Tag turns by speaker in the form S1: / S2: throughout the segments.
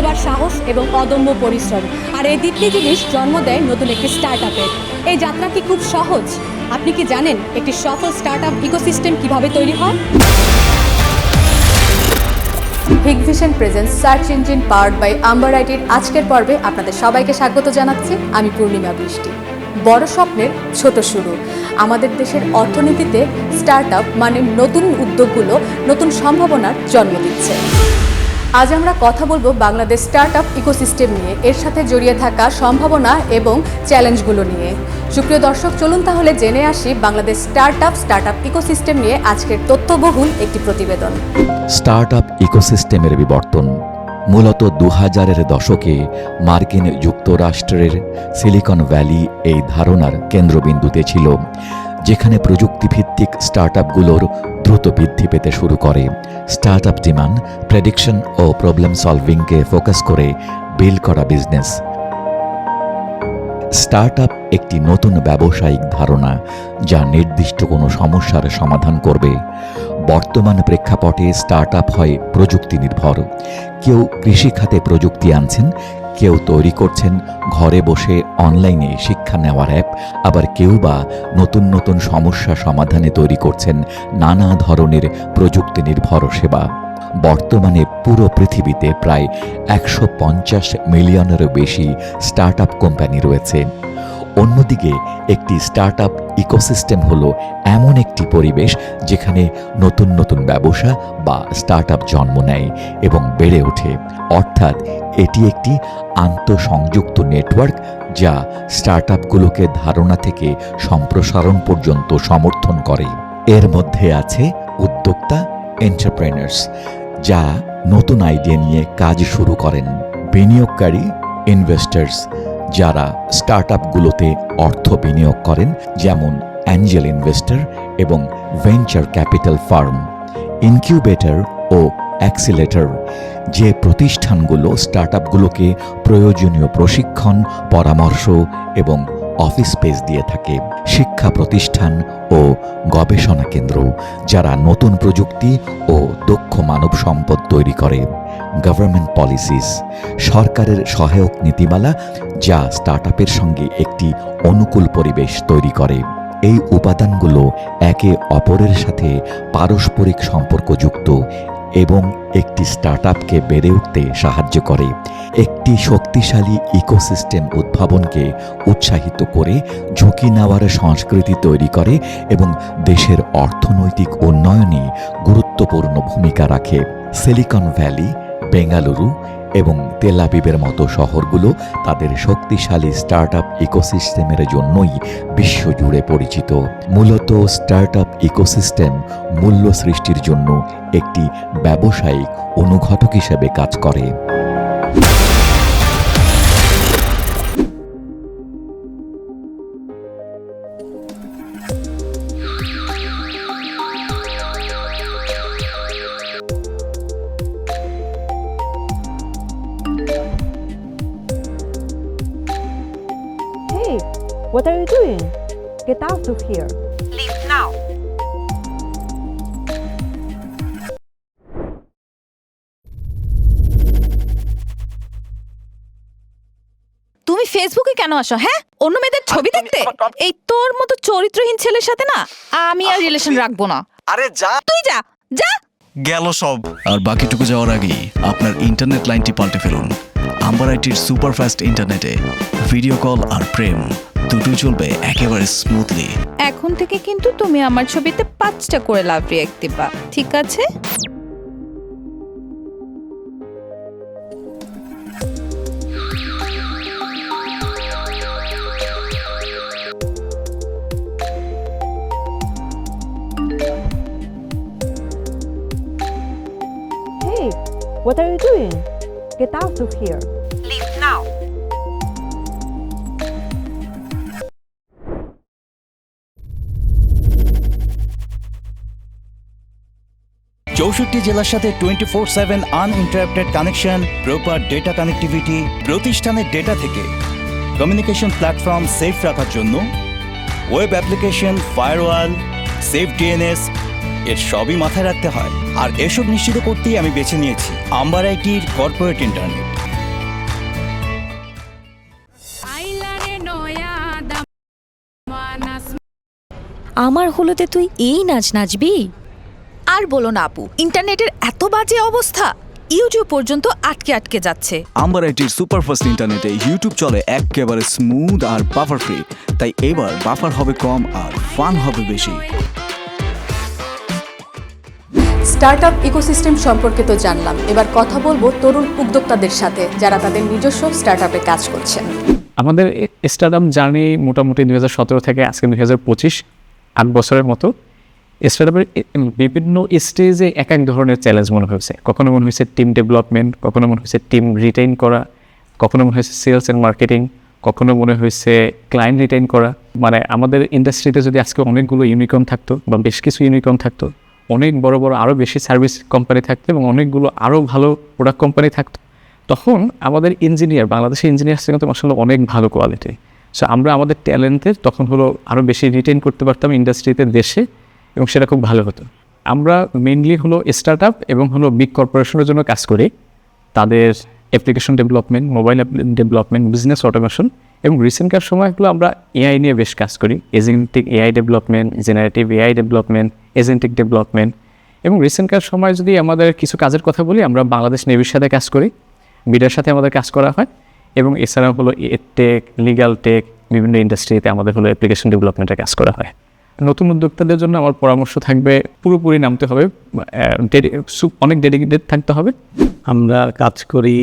S1: নেবার সাহস এবং অদম্য পরিশ্রম। আর এই তিনটি জিনিস জন্ম দেয় নতুন একটি স্টার্ট আপের এই যাত্রা কি খুব সহজ? আপনি কি জানেন একটি সফল স্টার্ট আপ ইকোসিস্টেম কীভাবে তৈরি হয়? Big vision presence search engine powered by Amber আইটির আজকের পর্বে আপনাদের সবাইকে স্বাগত জানাচ্ছি। আমি পূর্ণিমা বৃষ্টি। বড় স্বপ্নের ছোট শুরু। আমাদের দেশের অর্থনীতিতে স্টার্ট মানে নতুন উদ্যোগগুলো, নতুন সম্ভাবনার জন্ম দিচ্ছে। আজ আমরা কথা বলব বাংলাদেশ স্টার্ট আপ ইকোসিস্টেম নিয়ে। এর সাথে জড়িয়ে থাকা সম্ভাবনা এবং চ্যালেঞ্জগুলো নিয়ে। সুপ্রিয় দর্শক, চলুন তাহলে জেনে আসি Bangladesh start up start up ecosystem নিয়ে আজকের তথ্যবহুল একটি প্রতিবেদন।
S2: স্টার্ট আপ ইকোসিস্টেমের বিবর্তন। মূলত দু হাজারের দশকে মার্কিন যুক্তরাষ্ট্রের সিলিকন ভ্যালি এই ধারণার কেন্দ্রবিন্দুতে ছিল, যেখানে প্রযুক্তিভিত্তিক স্টার্ট আপগুলোর দ্রুত বৃদ্ধি পেতে শুরু করে। স্টার্ট আপ ডিমান্ড, প্রেডিকশন ও প্রবলেম সলভিংকে ফোকাস করে বিল করা বিজনেস। স্টার্ট আপ একটি নতুন ব্যবসায়িক ধারণা যা নির্দিষ্ট কোনো সমস্যার সমাধান করবে। বর্তমান প্রেক্ষাপটে স্টার্ট আপ হয় প্রযুক্তি নির্ভর কেউ কৃষিখাতে প্রযুক্তি আনছেন কেউ তৈরি করছেন, ঘরে বসে অনলাইনে শিক্ষা নেওয়ার অ্যাপ, আবার কেউ বা নতুন নতুন সমস্যা সমাধানে তৈরি করছেন নানা ধরনের প্রযুক্তি নির্ভর সেবা। বর্তমানে পুরো পৃথিবীতে প্রায় একশো পঞ্চাশ মিলিয়নেরও বেশি স্টার্ট আপ কোম্পানি রয়েছে। অন্যদিকে একটি স্টার্ট আপ ইকোসিস্টেম হলো এমন একটি পরিবেশ যেখানে নতুন নতুন ব্যবসা বা স্টার্ট আপ জন্ম নেয় এবং বেড়ে ওঠে। অর্থাৎ এটি একটি আন্তঃসংযুক্ত নেটওয়ার্ক যা স্টার্ট আপগুলোকে ধারণা থেকে সম্প্রসারণ পর্যন্ত সমর্থন করে। এর মধ্যে আছে উদ্যোক্তা এন্টারপ্রেনার্স যা নতুন আইডিয়া নিয়ে কাজ শুরু করেন। বিনিয়োগকারী ইনভেস্টার্স যারা স্টার্ট আপগুলোতে অর্থ বিনিয়োগ করেন, যেমন অ্যাঞ্জেল ইনভেস্টর এবং ভেঞ্চার ক্যাপিটাল ফার্ম, ইনকিউবেটর ও অ্যাক্সিলেটর, যে প্রতিষ্ঠানগুলো স্টার্ট প্রয়োজনীয় প্রশিক্ষণ, পরামর্শ এবং অফিস স্পেস দিয়ে থাকে শিক্ষা প্রতিষ্ঠান ও গবেষণা কেন্দ্র, যারা নতুন প্রযুক্তি ও দক্ষ মানব সম্পদ তৈরি করে। গভর্নমেন্ট পলিসিস সরকারের সহায়ক নীতিমালা, যা স্টার্টআপের সঙ্গে একটি অনুকূল পরিবেশ তৈরি করে। এই উপাদানগুলো একে অপরের সাথে পারস্পরিক সম্পর্কযুক্ত এবং একটি স্টার্টআপকে বেড়ে উঠতে সাহায্য করে। একটি শক্তিশালী ইকোসিস্টেম উদ্ভাবনকে উৎসাহিত করে ঝুঁকি নেওয়ার সংস্কৃতি তৈরি করে এবং দেশের অর্থনৈতিক উন্নয়নে গুরুত্বপূর্ণ ভূমিকা রাখে। সিলিকন ভ্যালি, বেঙ্গালুরু এবং তেলাবিবের মতো শহরগুলো তাদের শক্তিশালী স্টার্ট আপ ইকোসিস্টেমের জন্যই বিশ্বজুড়ে পরিচিত। মূলত স্টার্ট আপ ইকোসিস্টেম মূল্য সৃষ্টির জন্য একটি ব্যবসায়িক অনুঘটক হিসেবে কাজ করে।
S3: Of here.
S4: Leave now.
S5: তুমি ফেসবুকে কেন আসো হ্যাঁ? অন্য মেয়েদের ছবি দেখতে? এই তোর মতো চরিত্রহীন ছেলের সাথে না আমি আর রিলেশন রাখব না।
S4: আরে যা।
S5: তুই যা যা।
S4: গেল সব।
S6: আর বাকিটুকু যাওয়ার আগেই আপনার ইন্টারনেট লাইনটি পাল্টে ফেলুন। আম্বার আইটির সুপারফাস্ট ইন্টারনেটে ভিডিও কল আর প্রেম। দুটোই চলবে একেবারে স্মুথলি
S5: এখন থেকে কিন্তু তুমি আমার ছবিতে পাঁচটা করে লাভ রিয়াক্ট দিবা ঠিক আছে
S3: Hey, what are you doing? Get out of here.
S4: Leave now.
S7: চৌষট্টি জেলার সাথে twenty four seven uninterrupted connection proper data connectivity প্রতিষ্ঠানের ডেটা থেকে কমিউনিকেশন প্ল্যাটফর্ম সেফ রাখার জন্য web application firewall safe DNS এর সবই মাথায় রাখতে হয়। আর এসব নিশ্চিত করতেই আমি বেছে নিয়েছি আম্বার আইটির কর্পোরেট ইন্টারনেট
S8: আমার হলোতে তুই এই নাচ নাচবি?
S5: আর বলো না আপু ইন্টারনেটের এত বাজে অবস্থা ইউটিউব পর্যন্ত আটকে আটকে যাচ্ছে।
S4: আম্বার আইটির সুপারফাস্ট ইন্টারনেটে ইউটিউব চলে একেবারে স্মুথ আর বাফার ফ্রি তাই এবার বাফার হবে কম আর ফান হবে বেশি।
S1: স্টার্ট আপ ইকোসিস্টেম সম্পর্কে তো জানলাম। এবার কথা বলব তরুণ উদ্যোক্তাদের সাথে যারা তাদের নিজস্ব স্টার্ট আপে কাজ করছেন।
S9: আমাদের স্টার্টআপ জার্নি মোটামুটি দুই সতেরো থেকে আজকে দুই হাজার পঁচিশ আট বছরের মতো। স্টার্টআপের বিভিন্ন স্টেজে এক এক ধরনের চ্যালেঞ্জ মনে হয়েছে। কখনো মনে হয়েছে টিম ডেভেলপমেন্ট কখনো মনে হয়েছে টিম রিটেইন করা, কখনো মনে হয়েছে সেলস অ্যান্ড মার্কেটিং কখনো মনে হয়েছে ক্লায়েন্ট রিটেইন করা। মানে আমাদের ইন্ডাস্ট্রিতে যদি আজকে অনেকগুলো ইউনিকর্ন থাকতো বা বেশ কিছু ইউনিকর্ন থাকতো, অনেক বড় বড় আরও বেশি সার্ভিস কোম্পানি থাকতো এবং অনেকগুলো আরও ভালো প্রোডাক্ট কোম্পানি থাকতো, তখন আমাদের ইঞ্জিনিয়ার বাংলাদেশের ইঞ্জিনিয়ার কিন্তু আসলে অনেক ভালো কোয়ালিটি সো আমরা আমাদের ট্যালেন্টের তখন হলো আরও বেশি রিটেন করতে পারতাম ইন্ডাস্ট্রিতে দেশে। এবং সেটা খুব ভালো হতো। আমরা মেনলি হলো স্টার্ট আপ এবং হলো বিগ কর্পোরেশনের জন্য কাজ করি। তাদের application development mobile development business automation এবং রিসেন্টকার সময়গুলো আমরা এআই নিয়ে বেশ কাজ করি। Agentic AI development generative AI development agentic development এবং রিসেন্টকার সময় যদি আমাদের কিছু কাজের কথা বলি, আমরা বাংলাদেশ নেভির সাথে কাজ করি। বিডার সাথে আমাদের কাজ করা হয় এবং এছাড়াও হলো টেক লিগাল টেক বিভিন্ন ইন্ডাস্ট্রিতে আমাদের হলো অ্যাপ্লিকেশন ডেভেলপমেন্টে কাজ করা হয়। নতুন উদ্যোক্তাদের জন্য আমার পরামর্শ থাকবে, পুরোপুরি নামতে হবে অনেক ডেডিকেটেড থাকতে হবে।
S10: আমরা কাজ করি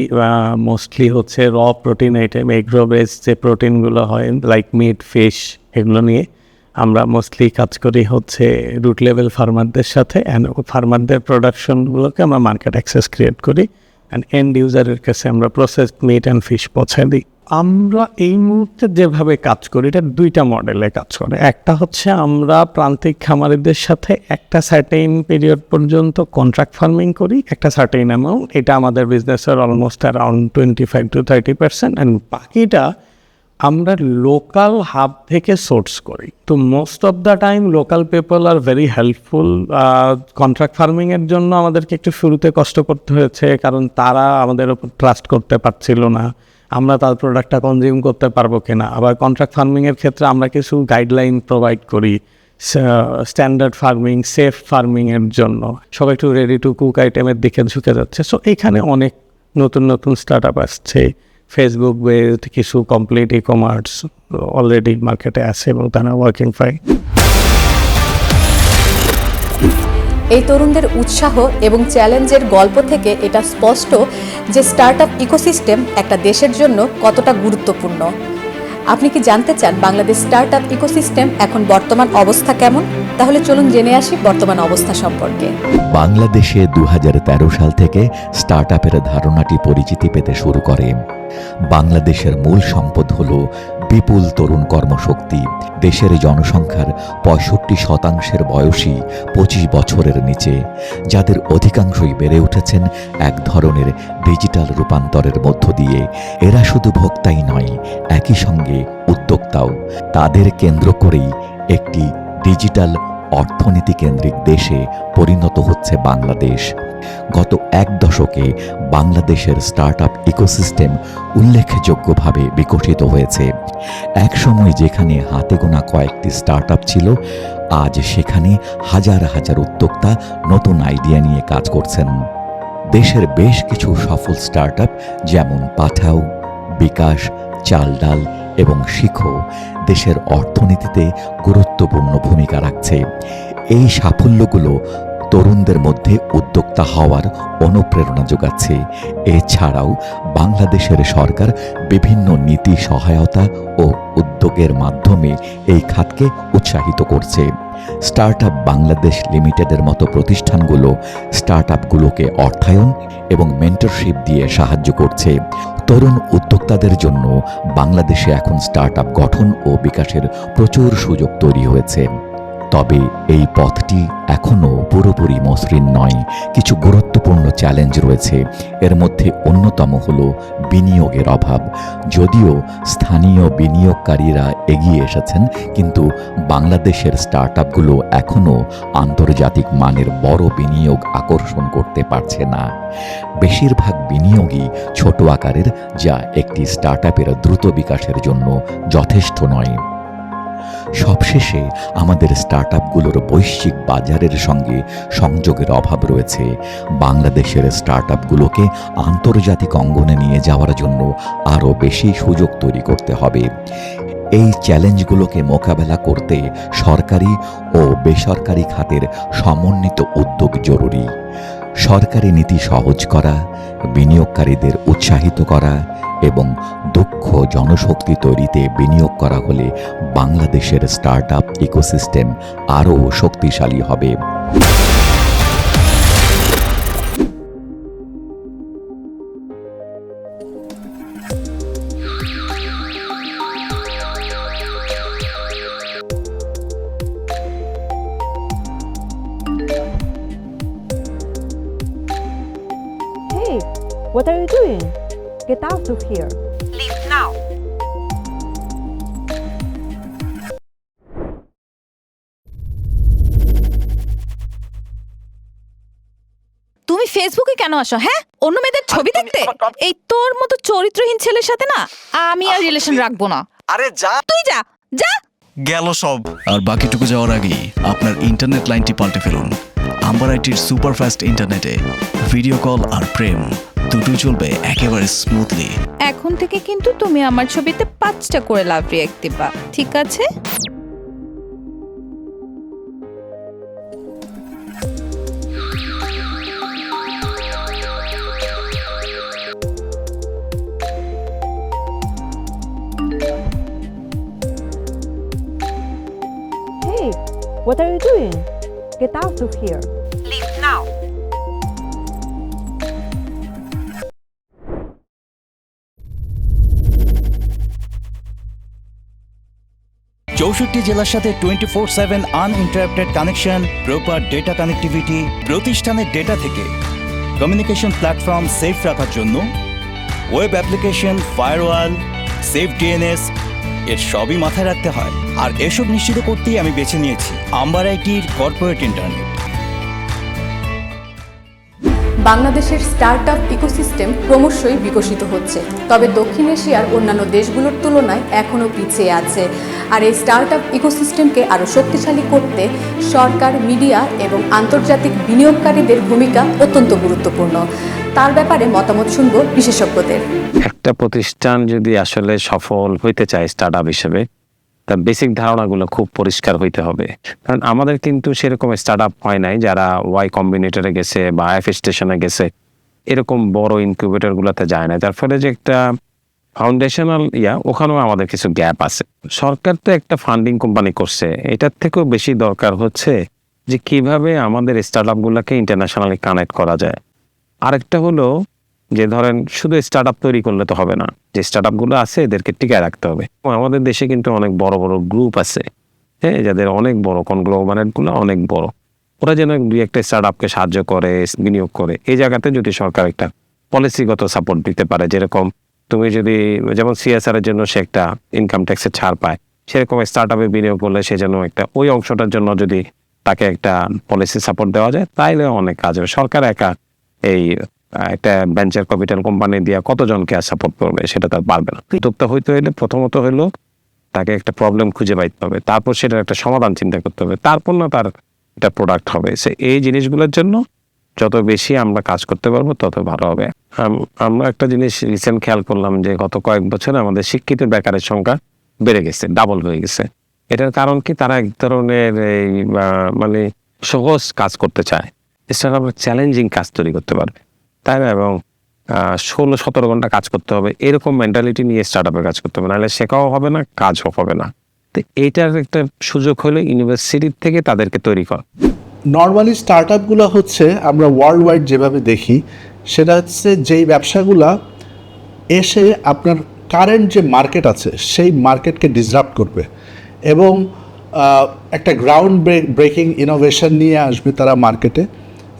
S10: মোস্টলি হচ্ছে র প্রোটিন আইটেম এগ্রো বেস যে প্রোটিনগুলো হয় লাইক মিট ফিশ এগুলো নিয়ে। আমরা মোস্টলি কাজ করি হচ্ছে রুট লেভেল ফার্মারদের সাথে অ্যান্ড ফার্মারদের প্রোডাকশনগুলোকে আমরা মার্কেট অ্যাক্সেস ক্রিয়েট করি। অ্যান্ড এন্ড ইউজারের কাছে আমরা প্রসেস মিট অ্যান্ড ফিশ পৌঁছে দিই। আমরা এই মুহূর্তে যেভাবে কাজ করি, এটা দুইটা মডেলে কাজ করে। একটা হচ্ছে আমরা প্রান্তিক খামারিদের সাথে একটা সার্টেইন পিরিয়ড পর্যন্ত কন্ট্রাক্ট ফার্মিং করি, একটা সার্টেইন অ্যামাউন্ট এটা আমাদের বিজনেসের almost around twenty five to thirty percent and বাকিটা আমরা লোকাল হাব থেকে সোর্স করি। তো most of the time local people are very helpful contract ফার্মিংয়ের জন্য আমাদেরকে একটু শুরুতে কষ্ট করতে হয়েছে, কারণ তারা আমাদের ওপর ট্রাস্ট করতে পারছিল না। আমরা তার প্রোডাক্টটা কনজিউম করতে পারব কিনা। আবার কন্ট্রাক্ট ফার্মিংয়ের ক্ষেত্রে আমরা কিছু গাইডলাইন প্রোভাইড করি স্ট্যান্ডার্ড ফার্মিং সেফ ফার্মিংয়ের জন্য। সবাই একটু রেডি টু কুক আইটেমের দিকে ঝুঁকে যাচ্ছে। সো এখানে অনেক নতুন নতুন স্টার্ট আপ আসছে। ফেসবুক বেসড কিছু কমপ্লিট ই কমার্স অলরেডি মার্কেটে আছে এবং তারা ওয়ার্কিং ফাই
S1: এই তরুণদের উৎসাহ এবং চ্যালেঞ্জের গল্প থেকে এটা স্পষ্ট যে স্টার্ট আপ ইকোসিস্টেম একটা দেশের জন্য কতটা গুরুত্বপূর্ণ। আপনি কি জানতে চান বাংলাদেশ স্টার্ট আপ ইকোসিস্টেম এখন বর্তমান অবস্থা কেমন? তাহলে চলুন জেনে আসি বর্তমান অবস্থা সম্পর্কে।
S2: বাংলাদেশে দু হাজার তেরো সাল থেকে স্টার্ট আপের ধারণাটি পরিচিতি পেতে শুরু করে। বাংলাদেশের মূল সম্পদ হল বিপুল তরুণ কর্মশক্তি, দেশের জনসংখ্যার পঁয়ষট্টি শতাংশের বয়সী পঁচিশ বছরের নিচে, যাদের অধিকাংশই বেড়ে উঠেছেন এক ধরনের ডিজিটাল রূপান্তরের মধ্য দিয়ে। এরা শুধু ভোক্তাই নয়, একই সঙ্গে উদ্যোক্তাও। তাদের কেন্দ্র করেই একটি ডিজিটাল অর্থনীতি কেন্দ্রিক দেশে পরিণত হচ্ছে বাংলাদেশ। গত এক দশকে বাংলাদেশের স্টার্ট আপ ইকোসিস্টেম উল্লেখযোগ্যভাবে বিকশিত হয়েছে। একসময় যেখানে হাতে গোনা কয়েকটি স্টার্ট আপ ছিল, আজ সেখানে হাজার হাজার উদ্যোক্তা নতুন আইডিয়া নিয়ে কাজ করছেন। দেশের বেশ কিছু সফল স্টার্ট আপ যেমন পাঠাও, বিকাশ চাল ডাল এবং শিখো, দেশের অর্থনীতিতে গুরুত্বপূর্ণ ভূমিকা রাখছে। এই সাফল্যগুলো তরুণদের মধ্যে উদ্যোক্তা হওয়ার অনুপ্রেরণা যোগাচ্ছে। এছাড়াও বাংলাদেশের সরকার বিভিন্ন নীতি সহায়তা ও উদ্যোগের মাধ্যমে এই খাতকে উৎসাহিত করছে। স্টার্ট আপ বাংলাদেশ লিমিটেডের মতো প্রতিষ্ঠানগুলো স্টার্ট আপগুলোকে অর্থায়ন এবং মেন্টরশিপ দিয়ে সাহায্য করছে। তরুণ উদ্যোক্তাদের জন্য বাংলাদেশে এখন স্টার্ট গঠন ও বিকাশের প্রচুর সুযোগ তৈরি হয়েছে। তবে এই পথটি এখনও পুরোপুরি মসৃণ নয়। কিছু গুরুত্বপূর্ণ চ্যালেঞ্জ রয়েছে। এর মধ্যে অন্যতম হল বিনিয়োগের অভাব। যদিও স্থানীয় বিনিয়োগকারীরা এগিয়ে এসেছেন, কিন্তু বাংলাদেশের স্টার্ট আপগুলো এখনও আন্তর্জাতিক মানের বড় বিনিয়োগ আকর্ষণ করতে পারছে না। বেশিরভাগ বিনিয়োগই ছোট আকারের, যা একটি স্টার্ট দ্রুত বিকাশের জন্য যথেষ্ট নয়। সবশেষে আমাদের স্টার্ট আপগুলোর বৈশ্বিক বাজারের সঙ্গে সংযোগের অভাব রয়েছে। বাংলাদেশের স্টার্ট আপগুলোকে আন্তর্জাতিক অঙ্গনে নিয়ে যাওয়ার জন্য আরও বেশি সুযোগ তৈরি করতে হবে। এই চ্যালেঞ্জগুলোকে মোকাবেলা করতে সরকারি ও বেসরকারি খাতের সমন্বিত উদ্যোগ জরুরি। সরকারি নীতি সহজ করা, বিনিয়োগকারীদের উৎসাহিত করা এবং দক্ষ জনশক্তি তৈরিতে বিনিয়োগ করা হলে বাংলাদেশের স্টার্ট আপ ইকোসিস্টেম আরও শক্তিশালী হবে।
S3: Get out of here.
S4: Leave now.
S5: তুমি ফেসবুকে কেন আসো হ্যাঁ? অন্য মেয়েদের ছবি দেখতে? এই তোর মতো চরিত্রহীন ছেলের সাথে না আমি আর রিলেশন রাখব না।
S4: আরে যা।
S5: তুই যা যা।
S4: গেল সব।
S6: আর বাকিটুকু যাওয়ার আগেই আপনার ইন্টারনেট লাইনটি পাল্টে ফেলুন। আম্বার আইটির সুপারফাস্ট ইন্টারনেটে ভিডিও কল আর প্রেম। দুটোই চলবে একেবারে স্মুথলি
S5: এখন থেকে কিন্তু তুমি আমার ছবিতে পাঁচটা করে লাভ রিয়াক্ট দিবা ঠিক আছে
S3: Hey, what are you doing? Get out of here.
S7: চৌষট্টি জেলার সাথে twenty four seven uninterrupted connection proper data connectivity প্রতিষ্ঠানের ডেটা থেকে। কমিউনিকেশন প্ল্যাটফর্ম সেফ রাখার জন্য web application firewall safe DNS এর সবই মাথায় রাখতে হয়। আর এসব নিশ্চিত করতেই আমি বেছে নিয়েছি। আম্বার আইটির কর্পোরেট ইন্টারনেট
S1: বাংলাদেশের স্টার্ট আপ ইকোসিস্টেম ক্রমশই বিকশিত হচ্ছে। তবে দক্ষিণ এশিয়ার অন্যান্য দেশগুলোর তুলনায় এখনও পিছিয়ে আছে। আর এই স্টার্ট আপ ইকোসিস্টেমকে আরও শক্তিশালী করতে সরকার, মিডিয়া এবং আন্তর্জাতিক বিনিয়োগকারীদের ভূমিকা অত্যন্ত গুরুত্বপূর্ণ। তার ব্যাপারে মতামত শুনব বিশেষজ্ঞদের।
S11: একটা প্রতিষ্ঠান যদি আসলে সফল হইতে চায় স্টার্ট আপ হিসেবে তার বেসিক ধারণাগুলো খুব পরিষ্কার হইতে হবে। কারণ আমাদের কিন্তু সেরকম স্টার্ট আপ হয় নাই, যারা ওয়াই কম্বিনেটরে গেছে বা এফ স্টেশনে গেছে, এরকম বড় ইনকিউবেটরগুলোতে যায় না যার ফলে যে একটা ফাউন্ডেশনাল ইয়া, ওখানেও আমাদের কিছু গ্যাপ আছে। সরকার তো একটা ফান্ডিং কোম্পানি করছে, এটার থেকেও বেশি দরকার হচ্ছে যে কীভাবে আমাদের স্টার্ট আপগুলোকে ইন্টারন্যাশনালি কানেক্ট করা যায়। আরেকটা হলো যে ধরেন শুধু স্টার্ট আপ তৈরি করলে তো হবে না, যে স্টার্ট আপগুলো আছে এদেরকে টিকায় রাখতে হবে। আমাদের দেশে কিন্তু অনেক বড় বড় গ্রুপ আছে হ্যাঁ যাদের অনেক বড় কনগ্লোমারেটগুলো অনেক বড়। ওরা যেন দুই একটা স্টার্ট আপকে সাহায্য করে, বিনিয়োগ করে। এই জায়গাতে যদি সরকার একটা পলিসিগত সাপোর্ট দিতে পারে, যেরকম তুমি যদি, যেমন সিএসআর এর জন্য সে একটা ইনকাম ট্যাক্সের ছাড় পায়, সেরকম স্টার্ট আপে বিনিয়োগ করলে সে যেন একটা, ওই অংশটার জন্য যদি তাকে একটা পলিসি সাপোর্ট দেওয়া যায়, তাইলে অনেক কাজ হবে। সরকার একা এই একটা ভেঞ্চার ক্যাপিটাল কোম্পানি দিয়ে কতজনকে আর সাপোর্ট করবে, সেটা তার পারবে না। উদ্যোক্তা হইতে হইলে প্রথমত হইল তাকে একটা প্রবলেম খুঁজে পাইতে হবে, তারপর সেটার একটা সমাধান চিন্তা করতে হবে, তারপর না তার একটা প্রোডাক্ট হবে। সে এই জিনিসগুলোর জন্য যত বেশি আমরা কাজ করতে পারব, তত ভালো হবে। আম- আমরা একটা জিনিস রিসেন্ট খেয়াল করলাম যে গত কয়েক বছরে আমাদের শিক্ষিত বেকারের সংখ্যা বেড়ে গেছে ডাবল হয়ে গেছে। এটার কারণ কি? তারা এক ধরনের এই মানে সহজ কাজ করতে চায়। এছাড়া চ্যালেঞ্জিং কাজ তৈরি করতে পারবে। তাই না? এবং ষোলো সতেরো ঘণ্টা কাজ করতে হবে। এরকম মেন্টালিটি নিয়ে স্টার্ট আপে কাজ করতে হবে। নাহলে শেখাও হবে না, কাজও হবে না। তো এইটার একটা সুযোগ হলো ইউনিভার্সিটির থেকে তাদেরকে তৈরি করা।
S12: নর্মালি স্টার্ট আপগুলো হচ্ছে, আমরা ওয়ার্ল্ড ওয়াইড যেভাবে দেখি, সেটা হচ্ছে যেই ব্যবসাগুলা এসে আপনার কারেন্ট যে মার্কেট আছে, সেই মার্কেটকে ডিসরাপ্ট করবে। এবং একটা গ্রাউন্ড ব্রেকিং ইনোভেশন নিয়ে আসবে তারা মার্কেটে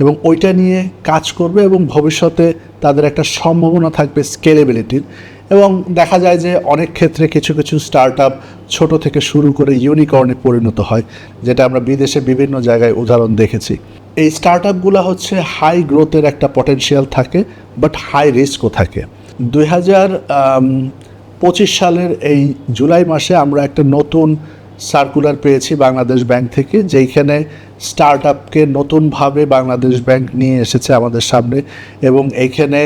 S12: এবং ওইটা নিয়ে কাজ করবে এবং ভবিষ্যতে তাদের একটা সম্ভাবনা থাকবে স্কেলেবিলিটির। এবং দেখা যায় যে অনেক ক্ষেত্রে কিছু কিছু স্টার্ট আপ ছোটো থেকে শুরু করে ইউনিকর্নে পরিণত হয়, যেটা আমরা বিদেশে বিভিন্ন জায়গায় উদাহরণ দেখেছি। এই স্টার্ট আপগুলো হচ্ছে হাই গ্রোথের একটা পটেনশিয়াল থাকে, বাট হাই রিস্কও থাকে। দুই হাজার পঁচিশ সালের এই জুলাই মাসে আমরা একটা নতুন সার্কুলার পেয়েছি বাংলাদেশ ব্যাংক থেকে, যেইখানে স্টার্ট আপকে নতুনভাবে বাংলাদেশ ব্যাংক নিয়ে এসেছে আমাদের সামনে এবং এইখানে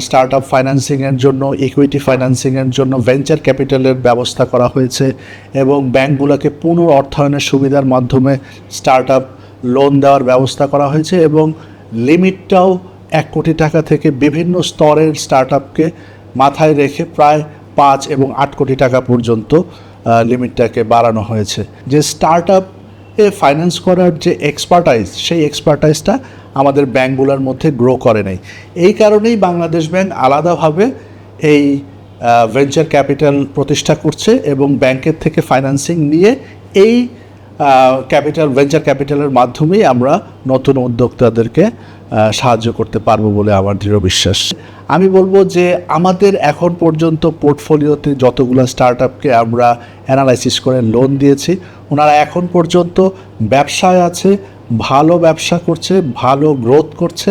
S12: স্টার্ট আপ ফাইন্যান্সিংয়ের জন্য ইকুইটি ফাইন্যান্সিংয়ের জন্য ভেঞ্চার ক্যাপিটালের ব্যবস্থা করা হয়েছে এবং ব্যাংকগুলোকে পুনঃ অর্থায়নের সুবিধার মাধ্যমে স্টার্ট আপ লোন দেওয়ার ব্যবস্থা করা হয়েছে এবং লিমিটটাও এক কোটি টাকা থেকে বিভিন্ন স্তরের স্টার্ট আপকে মাথায় রেখে প্রায় পাঁচ এবং আট কোটি টাকা পর্যন্ত লিমিটটাকে বাড়ানো হয়েছে। যে স্টার্ট এ ফাইন্যান্স করার যে এক্সপার্টাইজ সেই এক্সপার্টাইজটা আমাদের ব্যাংকগুলোর মধ্যে গ্রো করে নাই। এই কারণেই বাংলাদেশ ব্যাংক আলাদাভাবে এই ভেঞ্চার ক্যাপিটাল প্রতিষ্ঠা করছে এবং ব্যাংকের থেকে ফাইন্যান্সিং নিয়ে এই ক্যাপিটাল ভেঞ্চার ক্যাপিটালের মাধ্যমেই আমরা নতুন উদ্যোক্তাদেরকে সাহায্য করতে পারব বলে আমার দৃঢ় বিশ্বাস। আমি বলব যে আমাদের এখন পর্যন্ত পোর্টফোলিওতে যতগুলো স্টার্ট আপকে আমরা অ্যানালাইসিস করে লোন দিয়েছি, ওনারা এখন পর্যন্ত ব্যবসায় আছে, ভালো ব্যবসা করছে, ভালো গ্রোথ করছে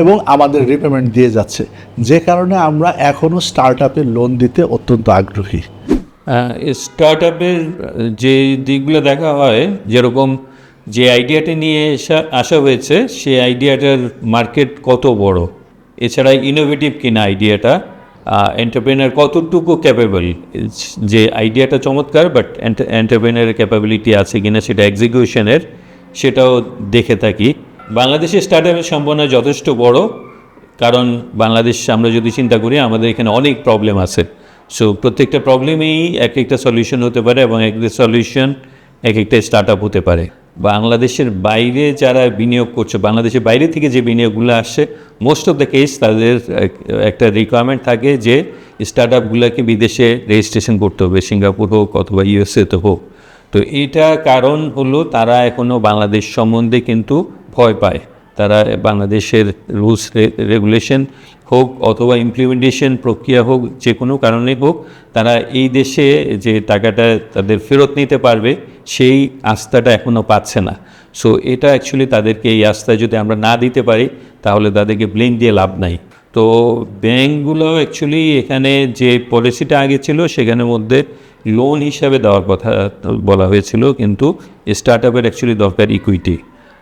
S12: এবং আমাদের রিপেমেন্ট দিয়ে যাচ্ছে। যে কারণে আমরা এখনও স্টার্ট আপে লোন দিতে অত্যন্ত আগ্রহী।
S13: স্টার্ট আপের যে দিকগুলো দেখা হয়, যেরকম যে আইডিয়াটা নিয়ে এসা আসা হয়েছে সেই আইডিয়াটার মার্কেট কত বড়? এছাড়া ইনোভেটিভ কিনা আইডিয়াটা? এন্টারপ্রেনার কতটুকু ক্যাপেবল যে আইডিয়াটা চমৎকার বাট এন্টারপ্রেনারের ক্যাপাবিলিটি আছে কিনা সেটা এক্সিকিউশনের সেটাও দেখে থাকি। বাংলাদেশে স্টার্ট আপের সম্ভাবনা যথেষ্ট বড়, কারণ বাংলাদেশ, আমরা যদি চিন্তা করি, আমাদের এখানে অনেক প্রবলেম আছে। সো প্রত্যেকটা প্রবলেমেই এক একটা সলিউশন হতে পারে এবং এক একটা সলিউশন এক, একটা স্টার্ট আপ হতে পারে। বাংলাদেশের বাইরে যারা বিনিয়োগ করছে, বাংলাদেশের বাইরে থেকে যে বিনিয়োগগুলো আসছে মোস্ট অফ দ্য কেস তাদের একটা রিকোয়ারমেন্ট থাকে যে স্টার্ট আপগুলোকে বিদেশে রেজিস্ট্রেশন করতে হবে, সিঙ্গাপুর হোক অথবা ইউএসএতে হোক। তো এটা কারণ হলো তারা এখনও বাংলাদেশ সম্বন্ধে কিন্তু ভয় পায়। তারা বাংলাদেশের রুলস রেগুলেশন হোক অথবা ইমপ্লিমেন্টেশন প্রক্রিয়া হোক, যে কোনো কারণে হোক, তারা এই দেশে যে টাকাটা তাদের ফেরত নিতে পারবে, সেই আস্থাটা এখনও পাচ্ছে না। সো এটা অ্যাকচুয়ালি তাদেরকে এই আস্থা যদি আমরা না দিতে পারি, তাহলে তাদেরকে ব্লেম দিয়ে লাভ নাই। তো ব্যাঙ্কগুলো অ্যাকচুয়ালি এখানে যে পলিসিটা আগে ছিল, সেখানের মধ্যে লোন হিসাবে দেওয়ার কথা বলা হয়েছিল, কিন্তু স্টার্ট আপের অ্যাকচুয়ালি দরকার ইকুইটি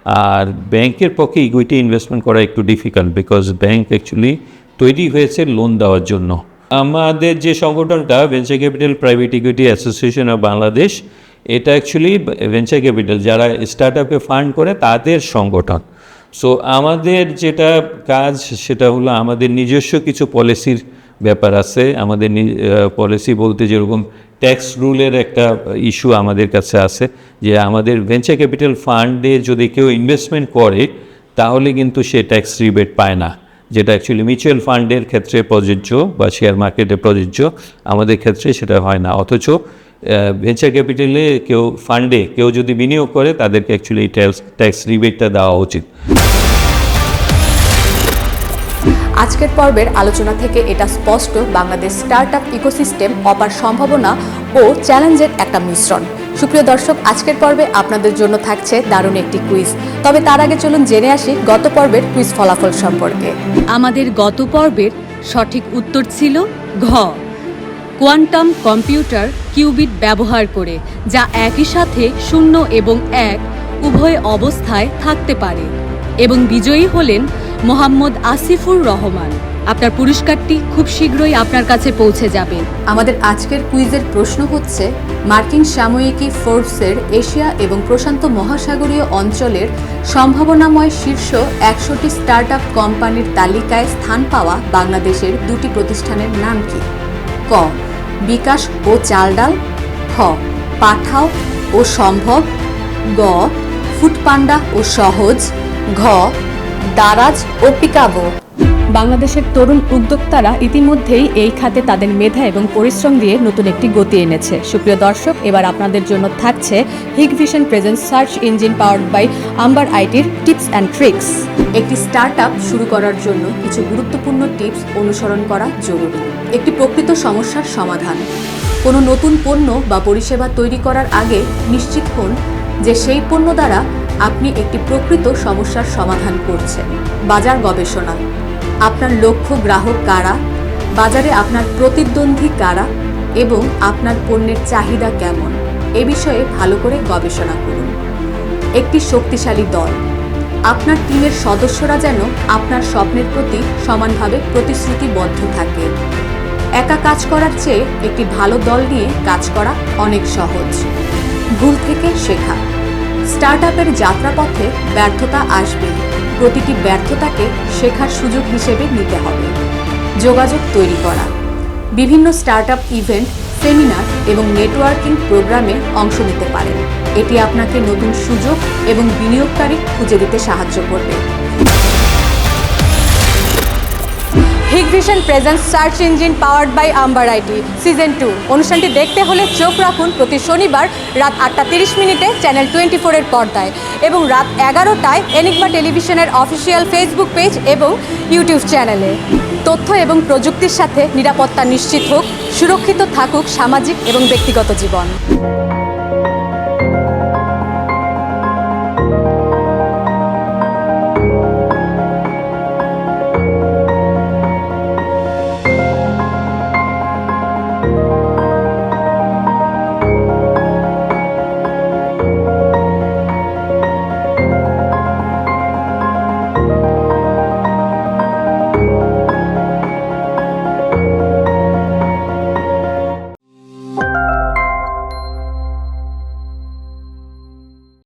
S13: আর ব্যাংকের পক্ষে ইকুইটি ইনভেস্টমেন্ট করা একটু ডিফিকাল্ট বিকজ ব্যাংক অ্যাকচুয়ালি তৈরি হয়েছে লোন দেওয়ার জন্য। আমাদের যে সংগঠনটা venture capital private equity association of Bangladesh এটা অ্যাকচুয়ালি ভেঞ্চার ক্যাপিটাল যারা স্টার্ট আপে ফান্ড করে তাদের সংগঠন। সো আমাদের যেটা কাজ, সেটা হলো আমাদের নিজস্ব কিছু পলিসির ব্যাপার আছে। আমাদের পলিসি বলতে যেরকম ট্যাক্স রুলের একটা ইস্যু আমাদের কাছে আছে, যে আমাদের ভেঞ্চার ক্যাপিটাল ফান্ডে যদি কেউ ইনভেস্টমেন্ট করে, তাহলে কিন্তু সে ট্যাক্স রিবেট পায় না। যেটা অ্যাকচুয়ালি মিউচুয়াল ফান্ডের ক্ষেত্রে প্রযোজ্য বা শেয়ার মার্কেটে প্রযোজ্য, আমাদের ক্ষেত্রে সেটা হয় না। অথচ ভেঞ্চার ক্যাপিটালে কেউ ফান্ডে কেউ যদি বিনিয়োগ করে, তাদেরকে অ্যাকচুয়ালি ট্যাক্স ট্যাক্স রিবেটটা দেওয়া উচিত।
S1: আজকের পর্বের আলোচনা থেকে এটা স্পষ্ট, বাংলাদেশ স্টার্ট আপ ইকোসিস্টেম অপার সম্ভাবনা ও চ্যালেঞ্জের একটা মিশ্রণ। সুপ্রিয় দর্শক, আজকের পর্বে আপনাদের জন্য থাকছে দারুণ একটি কুইজ তবে তার আগে চলুন জেনে আসি গত পর্বের কুইজ ফলাফল সম্পর্কে।
S8: আমাদের গত পর্বের সঠিক উত্তর ছিল ঘ। কোয়ান্টাম কম্পিউটার কিউবিট ব্যবহার করে, যা একই সাথে শূন্য এবং এক উভয় অবস্থায় থাকতে পারে এবং বিজয়ী হলেন মোহাম্মদ আসিফুর রহমান। আপনার পুরস্কারটি খুব শীঘ্রই আপনার কাছে পৌঁছে যাবে।
S1: আমাদের আজকের কুইজের প্রশ্ন হচ্ছে, মার্কিন সাময়িকী ফোর্বসের এশিয়া এবং প্রশান্ত মহাসাগরীয় অঞ্চলের সম্ভাবনাময় শীর্ষ একশোটি স্টার্ট আপ কোম্পানির তালিকায় স্থান পাওয়া বাংলাদেশের দুটি প্রতিষ্ঠানের নাম কি? ক, বিকাশ ও চালডাল। খ, পাঠাও ও সম্ভব। গ, ফুটপান্ডা ও সহজ। ঘ দারাজ ও পিকাবো বাংলাদেশের তরুণ উদ্যোক্তারা ইতিমধ্যেই এই খাতে তাদের মেধা এবং পরিশ্রম দিয়ে নতুন একটি গতি এনেছে। সুপ্রিয় দর্শক, এবার আপনাদের জন্য থাকছে big vision present search engine powered by Amber আইটির tips and tricks একটি স্টার্ট শুরু করার জন্য কিছু গুরুত্বপূর্ণ টিপস অনুসরণ করা জরুরি। একটি প্রকৃত সমস্যার সমাধান। কোনো নতুন পণ্য বা পরিষেবা তৈরি করার আগে নিশ্চিত হন যে সেই পণ্য দ্বারা আপনি একটি প্রকৃত সমস্যার সমাধান করছেন। বাজার গবেষণা। আপনার লক্ষ্য গ্রাহক কারা? বাজারে আপনার প্রতিদ্বন্দ্বী কারা? এবং আপনার পণ্যের চাহিদা কেমন? এ বিষয়ে ভালো করে গবেষণা করুন। একটি শক্তিশালী দল। আপনার টিমের সদস্যরা যেন আপনার স্বপ্নের প্রতি সমানভাবে প্রতিশ্রুতিবদ্ধ থাকে। একা কাজ করার চেয়ে একটি ভালো দল নিয়ে কাজ করা অনেক সহজ। ভুল থেকে শেখা। স্টার্ট আপের যাত্রাপথে ব্যর্থতা আসবে। প্রতিটি ব্যর্থতাকে শেখার সুযোগ হিসেবে নিতে হবে। যোগাযোগ তৈরি করা। বিভিন্ন স্টার্ট আপ ইভেন্ট, সেমিনার এবং নেটওয়ার্কিং প্রোগ্রামে অংশ নিতে পারেন। এটি আপনাকে নতুন সুযোগ এবং বিনিয়োগকারী খুঁজে দিতে সাহায্য করবে। Big vision presence search engine powered by Amber IT season two. অনুষ্ঠানটি দেখতে হলে চোখ রাখুন প্রতি শনিবার রাত আটটা তিরিশ মিনিটে চ্যানেল টোয়েন্টি ফোরের পর্দায় এবং রাত এগারোটায় এনিগমা টেলিভিশনের অফিসিয়াল ফেসবুক পেজ এবং ইউটিউব চ্যানেলে। তথ্য এবং প্রযুক্তির সাথে নিরাপত্তা নিশ্চিত হোক, সুরক্ষিত থাকুক সামাজিক এবং ব্যক্তিগত জীবন।